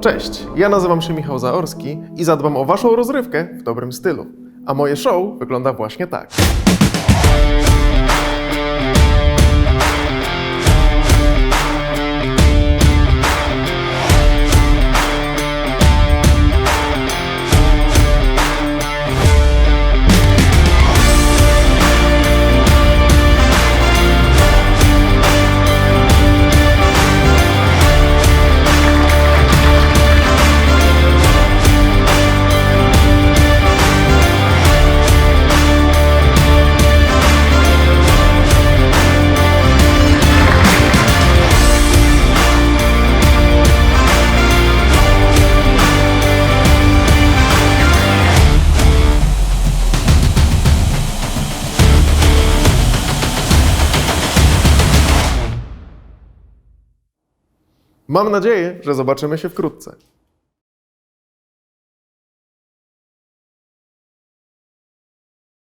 Cześć, ja nazywam się Michał Zaorski i zadbam o Waszą rozrywkę w dobrym stylu. A moje show wygląda właśnie tak. Mam nadzieję, że zobaczymy się wkrótce.